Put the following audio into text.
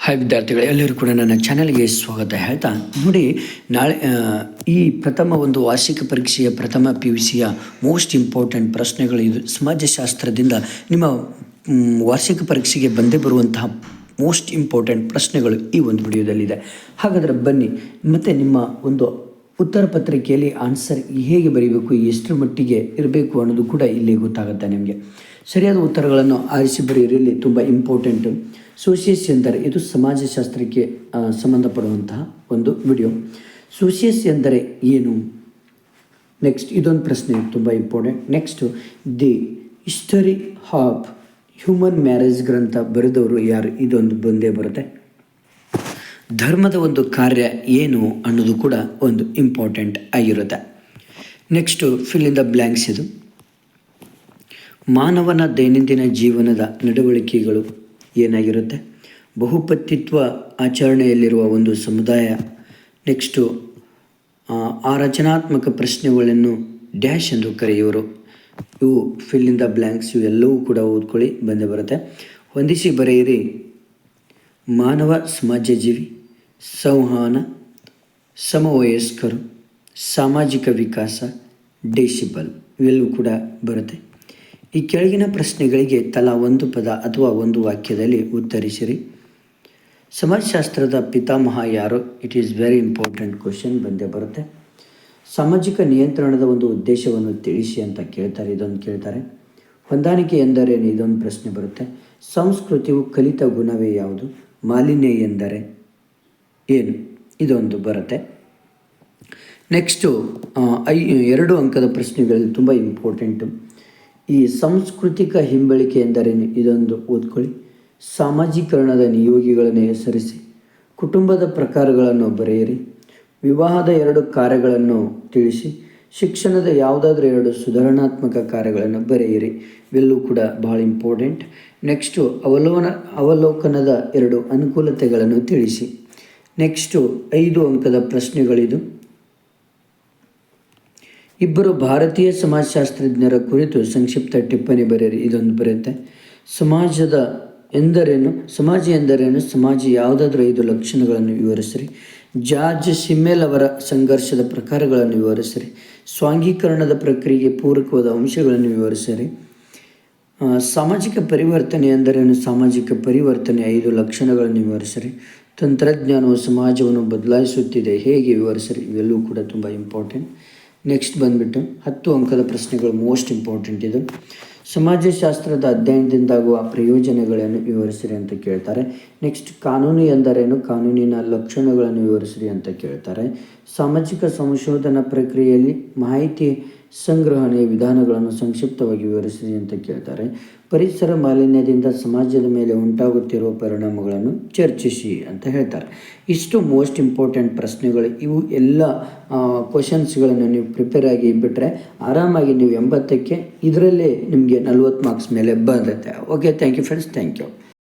Hi ವಿದ್ಯಾರ್ಥಿಗಳು, ಎಲ್ಲರೂ ಕೂಡ ನನ್ನ ಚಾನಲ್ಗೆ ಸ್ವಾಗತ. ಹೇಳ್ತಾ, ನೋಡಿ, ನಾಳೆ ಈ ಪ್ರಥಮ ಒಂದು ವಾರ್ಷಿಕ ಪರೀಕ್ಷೆಯ ಪ್ರಥಮ ಪಿ ಯು ಸಿಯ ಮೋಸ್ಟ್ ಇಂಪಾರ್ಟೆಂಟ್ ಪ್ರಶ್ನೆಗಳು ಇದು. ಸಮಾಜಶಾಸ್ತ್ರದಿಂದ ನಿಮ್ಮ ವಾರ್ಷಿಕ ಪರೀಕ್ಷೆಗೆ ಬಂದೇ ಬರುವಂತಹ ಮೋಸ್ಟ್ ಇಂಪಾರ್ಟೆಂಟ್ ಪ್ರಶ್ನೆಗಳು ಈ ಒಂದು ವಿಡಿಯೋದಲ್ಲಿದೆ ಹಾಗಾದರೆ ಬನ್ನಿ, ಮತ್ತು ನಿಮ್ಮ ಒಂದು ಉತ್ತರ ಪತ್ರಿಕೆಯಲ್ಲಿ ಆನ್ಸರ್ ಹೇಗೆ ಬರೀಬೇಕು, ಎಷ್ಟರ ಮಟ್ಟಿಗೆ ಇರಬೇಕು ಅನ್ನೋದು ಕೂಡ ಇಲ್ಲಿ ಗೊತ್ತಾಗುತ್ತೆ ನಿಮಗೆ. ಸರಿಯಾದ ಉತ್ತರಗಳನ್ನು ಆರಿಸಿ ಬರೆಯಿರಲಿ ತುಂಬ ಇಂಪಾರ್ಟೆಂಟು ಸೋಷಿಯಸ್ ಎಂದರೆ ಇದು ಸಮಾಜಶಾಸ್ತ್ರಕ್ಕೆ ಸಂಬಂಧಪಡುವಂತಹ ಒಂದು ವಿಡಿಯೋ. ಸೋಷಿಯಸ್ ಎಂದರೆ ಏನು? ನೆಕ್ಸ್ಟ್ ಇದೊಂದು ಪ್ರಶ್ನೆ ತುಂಬ important next the history of human marriage ಗ್ರಂಥ ಬರೆದವರು ಯಾರು? ಇದೊಂದು ಬಂದೇ ಬರುತ್ತೆ. ಧರ್ಮದ ಒಂದು ಕಾರ್ಯ ಏನು ಅನ್ನೋದು ಕೂಡ ಒಂದು ಇಂಪಾರ್ಟೆಂಟ್ ಆಗಿರುತ್ತೆ. Next fill in the blanks ಇದು. ಮಾನವನ ದೈನಂದಿನ ಜೀವನದ ನಡವಳಿಕೆಗಳು ಏನಾಗಿರುತ್ತೆ? ಬಹುಪತಿತ್ವ ಆಚರಣೆಯಲ್ಲಿರುವ ಒಂದು ಸಮುದಾಯ. ನೆಕ್ಸ್ಟು ಆ, ರಚನಾತ್ಮಕ ಪ್ರಶ್ನೆಗಳನ್ನು ಡ್ಯಾಶ್ ಎಂದು ಕರೆಯುವರು. ಇವು ಫಿಲ್ ಇನ್ ದ ಬ್ಲ್ಯಾಂಕ್ಸ್ ಇವು ಎಲ್ಲವೂ ಕೂಡ ಓದ್ಕೊಳ್ಳಿ ಬಂದೇ ಬರುತ್ತೆ. ಹೊಂದಿಸಿ ಬರೆಯಿರಿ ಮಾನವ ಸಮಾಜಜೀವಿ. ಸಂವಹನ, ಸಮವಯಸ್ಕರು, ಸಾಮಾಜಿಕ ವಿಕಾಸ, ಡೆಸಿಬಲ್ ಇವೆಲ್ಲವೂ ಕೂಡ ಬರುತ್ತೆ. ಈ ಕೆಳಗಿನ ಪ್ರಶ್ನೆಗಳಿಗೆ ತಲಾ ಒಂದು ಪದ ಅಥವಾ ಒಂದು ವಾಕ್ಯದಲ್ಲಿ ಉತ್ತರಿಸಿರಿ. ಸಮಾಜಶಾಸ್ತ್ರದ ಪಿತಾಮಹ ಯಾರು? It is very important question ಬಂದೇ ಬರುತ್ತೆ. ಸಾಮಾಜಿಕ ನಿಯಂತ್ರಣದ ಒಂದು ಉದ್ದೇಶವನ್ನು ತಿಳಿಸಿ ಅಂತ ಕೇಳ್ತಾರೆ, ಇದೊಂದು ಕೇಳ್ತಾರೆ. ಹೊಂದಾಣಿಕೆ ಎಂದರೇನು ಇದೊಂದು ಪ್ರಶ್ನೆ ಬರುತ್ತೆ. ಸಂಸ್ಕೃತಿಯು ಕಲಿತ ಗುಣವೇ ಯಾವುದು? ಮಾಲಿನ್ಯ ಎಂದರೆ? ಏನು? ಇದೊಂದು ಬರುತ್ತೆ. ನೆಕ್ಸ್ಟು ಐ, ಎರಡು ಅಂಕದ ಪ್ರಶ್ನೆಗಳಲ್ಲಿ ತುಂಬ ಇಂಪಾರ್ಟೆಂಟು ಈ ಸಾಂಸ್ಕೃತಿಕ ಹಿಂಬಳಿಕೆ ಎಂದರೇನು? ಇದೊಂದು ಓದ್ಕೊಳ್ಳಿ. ಸಾಮಾಜೀಕರಣದ ನಿಯೋಗಿಗಳನ್ನು ಹೆಸರಿಸಿ, ಕುಟುಂಬದ ಪ್ರಕಾರಗಳನ್ನು ಬರೆಯಿರಿ, ವಿವಾಹದ ಎರಡು ಕಾರ್ಯಗಳನ್ನು ತಿಳಿಸಿ, ಶಿಕ್ಷಣದ ಯಾವುದಾದ್ರೂ ಎರಡು ಸುಧಾರಣಾತ್ಮಕ ಕಾರ್ಯಗಳನ್ನು ಬರೆಯಿರಿ. ಇವೆಲ್ಲೂ ಕೂಡ ಬಹಳ ಇಂಪಾರ್ಟೆಂಟ್ ನೆಕ್ಸ್ಟು ಅವಲೋನ ಅವಲೋಕನದ ಎರಡು ಅನುಕೂಲತೆಗಳನ್ನು ತಿಳಿಸಿ. ನೆಕ್ಸ್ಟು ಐದು ಅಂಕದ ಪ್ರಶ್ನೆಗಳಿದು. ಇಬ್ಬರು ಭಾರತೀಯ ಸಮಾಜಶಾಸ್ತ್ರಜ್ಞರ ಕುರಿತು ಸಂಕ್ಷಿಪ್ತ ಟಿಪ್ಪಣಿ ಬರೆಯಿರಿ, ಇದೊಂದು ಬರೆಯುತ್ತೆ. ಸಮಾಜದ ಎಂದರೇನು, ಸಮಾಜ ಎಂದರೇನು, ಸಮಾಜ ಯಾವುದಾದ್ರೂ ಐದು ಲಕ್ಷಣಗಳನ್ನು ವಿವರಿಸಿರಿ. ಜಾರ್ಜ್ ಸಿಮ್ಮೆಲ್ ಅವರ ಸಂಘರ್ಷದ ಪ್ರಕಾರಗಳನ್ನು ವಿವರಿಸಿರಿ. ಸ್ವಾಂಗೀಕರಣದ ಪ್ರಕ್ರಿಯೆಗೆ ಪೂರಕವಾದ ಅಂಶಗಳನ್ನು ವಿವರಿಸಿರಿ. ಸಾಮಾಜಿಕ ಪರಿವರ್ತನೆ ಎಂದರೇನು, ಸಾಮಾಜಿಕ ಪರಿವರ್ತನೆ ಐದು ಲಕ್ಷಣಗಳನ್ನು ವಿವರಿಸಿರಿ. ತಂತ್ರಜ್ಞಾನವು ಸಮಾಜವನ್ನು ಬದಲಾಯಿಸುತ್ತಿದೆ. ಹೇಗೆ ವಿವರಿಸಿರಿ ಇವೆಲ್ಲವೂ ಕೂಡ ತುಂಬ ಇಂಪಾರ್ಟೆಂಟ್ ನೆಕ್ಸ್ಟ್ ಬಂದುಬಿಟ್ಟು ಹತ್ತು ಅಂಕದ ಪ್ರಶ್ನೆಗಳು ಮೋಸ್ಟ್ ಇಂಪಾರ್ಟೆಂಟ್ ಇದು. ಸಮಾಜಶಾಸ್ತ್ರದ ಅಧ್ಯಯನದಿಂದಾಗುವ ಪ್ರಯೋಜನಗಳನ್ನು ವಿವರಿಸಿರಿ ಅಂತ ಕೇಳ್ತಾರೆ. ನೆಕ್ಸ್ಟ್ ಕಾನೂನು ಎಂದರೇನು? ಕಾನೂನಿನ ಲಕ್ಷಣಗಳನ್ನು ವಿವರಿಸಿರಿ ಅಂತ ಕೇಳ್ತಾರೆ. ಸಾಮಾಜಿಕ ಸಂಶೋಧನಾ ಪ್ರಕ್ರಿಯೆಯಲ್ಲಿ ಮಾಹಿತಿ ಸಂಗ್ರಹಣೆಯ ವಿಧಾನಗಳನ್ನು ಸಂಕ್ಷಿಪ್ತವಾಗಿ ವಿವರಿಸಿದೆ ಅಂತ ಕೇಳ್ತಾರೆ. ಪರಿಸರ ಮಾಲಿನ್ಯದಿಂದ ಸಮಾಜದ ಮೇಲೆ ಉಂಟಾಗುತ್ತಿರುವ ಪರಿಣಾಮಗಳನ್ನು ಚರ್ಚಿಸಿ ಅಂತ ಹೇಳ್ತಾರೆ. ಇಷ್ಟು ಮೋಸ್ಟ್ ಇಂಪಾರ್ಟೆಂಟ್ ಪ್ರಶ್ನೆಗಳು. ಇವು ಎಲ್ಲ ಕ್ವಶನ್ಸ್ಗಳನ್ನು ನೀವು ಪ್ರಿಪೇರ್ ಆಗಿ ಬಿಟ್ಟರೆ ಆರಾಮಾಗಿ ನೀವು ಎಂಬತ್ತಕ್ಕೆ ಇದರಲ್ಲೇ ನಿಮಗೆ ನಲ್ವತ್ತು ಮಾರ್ಕ್ಸ್ ಮೇಲೆ ಬಂದೈತೆ okay thank you friends thank you